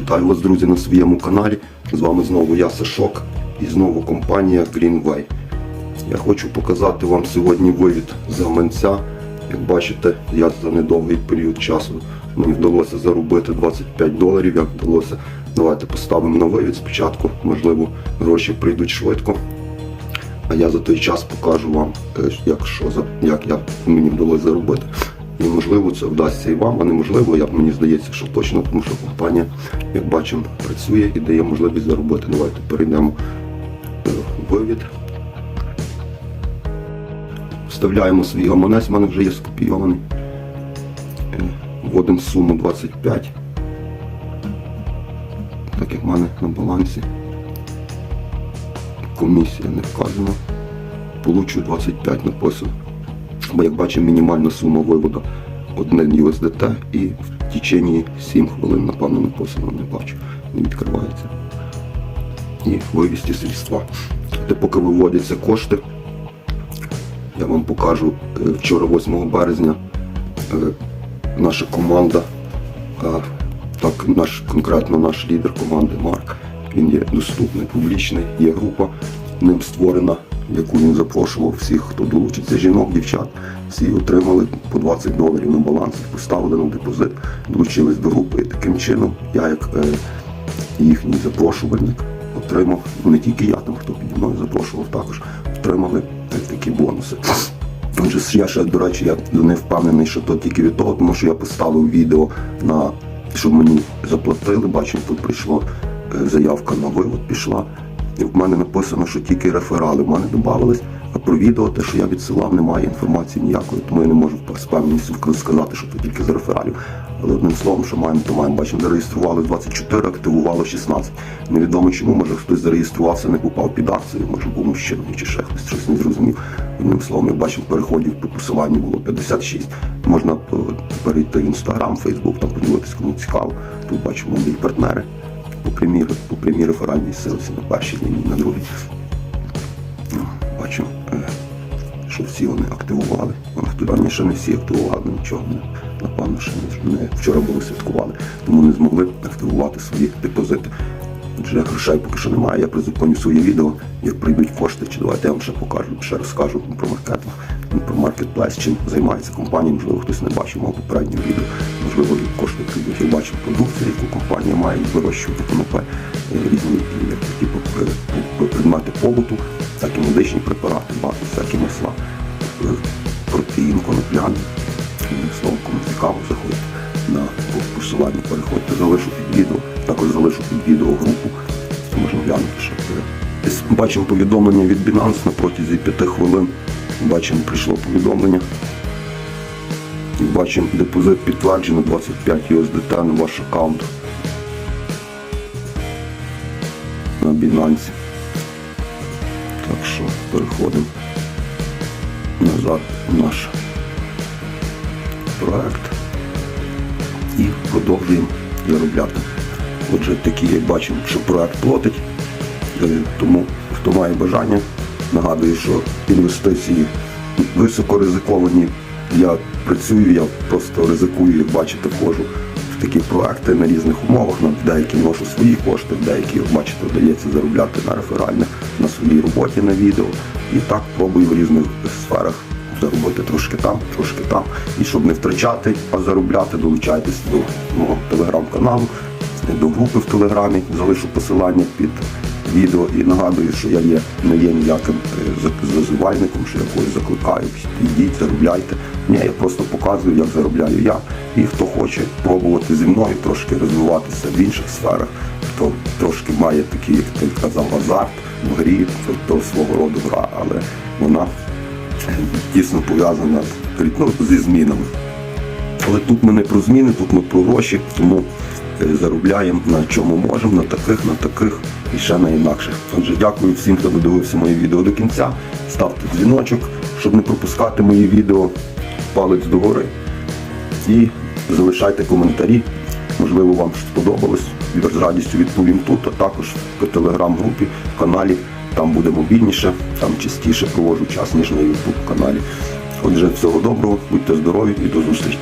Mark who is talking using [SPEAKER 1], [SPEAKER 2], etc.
[SPEAKER 1] Вітаю вас, друзі, на своєму каналі. З вами знову я Сашок і знову компанія Greenway. Я хочу показати вам сьогодні вивід гаманця. Як бачите, я за недовгий період часу мені вдалося заробити 25 доларів. Як вдалося, давайте поставимо на вивід спочатку. Можливо, гроші прийдуть швидко. А я за той час покажу вам, е, як, що, як я, мені вдалося заробити. І можливо це вдасться і вам, а неможливо, як мені здається, що точно, тому що компанія, як бачимо, працює і дає можливість заробити. Давайте перейдемо е, в вивід. Вставляємо свій гаманець, в мене вже є скопійований. Е, Вводимо суму 25. Так як в мене на балансі. Комісія не вказана. Получу 25 написано. Бо як бачимо, мінімальна сума виводу 1 USDT і в течение 7 хвилин, напевно, написано, не бачу, не відкривається. І вивісті средства. Де поки виводяться кошти, я вам покажу е, вчора, 8 березня, е, наша команда, е, так наш конкретно наш лідер команди Марк, він є доступний, публічний, є група ним створена, яку він запрошував всіх, хто долучиться, жінок, дівчат. Всі отримали по 20 доларів на баланс, поставили на депозит, долучились до групи. І таким чином я, як е, їхній запрошувальник, отримав, ну не тільки я, там хто піді мною запрошував, також отримали е, такі бонуси. Отже, я ще, до речі, я не впевнений, що то тільки від того, тому що я поставив відео на щоб мені заплатили. Бачимо, тут прийшло е, заявка на вивод пішла. І в мене написано, що тільки реферали в мене додавались, а про відео, те, що я відсилав, немає інформації ніякої, тому я не можу з певністю сказати, що це тільки з рефералів. Але одним словом, що маємо, то маємо. Бачимо, зареєстрували 24, активувало 16. Невідомо чому, може хтось зареєструвався, не попав під акцію, може був мужчина чи ще хтось щось не зрозумів. Одним словом, як бачимо, переходів по посиланню було 56. Можна е, перейти в інстаграм, фейсбук, там подивитися, кому цікаво. Тут бачимо мобіль партнери по прямій, по прямій реферальній силці на першій лінії, на другій. Ну, Бачу, е, що всі вони активували. Раніше не всі активували, нічого напевно, що не, не вчора були святкували, тому не змогли активувати свої депозити. Отже, грошей поки що немає, я призупиню своє відео, як прийдуть кошти, чи давайте я вам ще покажу, ще розкажу про маркетинг, про маркетплейс, чим займається компанія, можливо, хтось не бачив мого попереднього відео, можливо, прийдуть. Продукцію, яку компанія має вирощувати конопе, е, різні як такі е, п- предмети побуту, так і медичні препарати, багато всякі масла, е, протеїн, конопляний. Словом, кому цікаво, заходьте на посилання, переходьте, залишу під відео, також залишу під відео групу, можна глянути ще. Бачимо повідомлення від Binance на протязі 5 хвилин. Бачимо, прийшло повідомлення. Бачимо депозит підтверджено 25 USDT на ваш аккаунт на Binance. Так що переходимо назад в наш проект і продовжуємо заробляти. Отже, такі, як бачимо, що проект платить, Е, тому хто має бажання, нагадую, що інвестиції високо ризиковані. Я працюю, я просто ризикую, як бачите, входжу в такі проекти на різних умовах, на деякі вношу свої кошти, деякі, як бачите, вдається заробляти на реферальних, на своїй роботі, на відео. І так пробую в різних сферах заробити трошки там, трошки там. І щоб не втрачати, а заробляти, долучайтесь до мого телеграм-каналу, до групи в Телеграмі, залишу посилання під відео і нагадую, що я є, не є ніяким е, зазивальником, що я когось закликаю, йдіть, заробляйте. Ні, я просто показую, як заробляю я. І хто хоче пробувати зі мною трошки розвиватися в інших сферах, хто трошки має такий, як ти казав, азарт в грі, то свого роду гра, але вона е, тісно пов'язана ну, зі змінами. Але тут ми не про зміни, тут ми про гроші, тому е, заробляємо на чому можемо, на таких, на таких і ще на інакших. Отже, дякую всім, хто додивився моє відео до кінця. Ставте дзвіночок, щоб не пропускати мої відео, палець догори. І залишайте коментарі. Можливо, вам щось сподобалось. З радістю відповім тут, а також в телеграм-групі, каналі. Там буде мобільніше, там частіше проводжу час, ніж на YouTube каналі. Отже, всього доброго, будьте здорові і до зустрічі.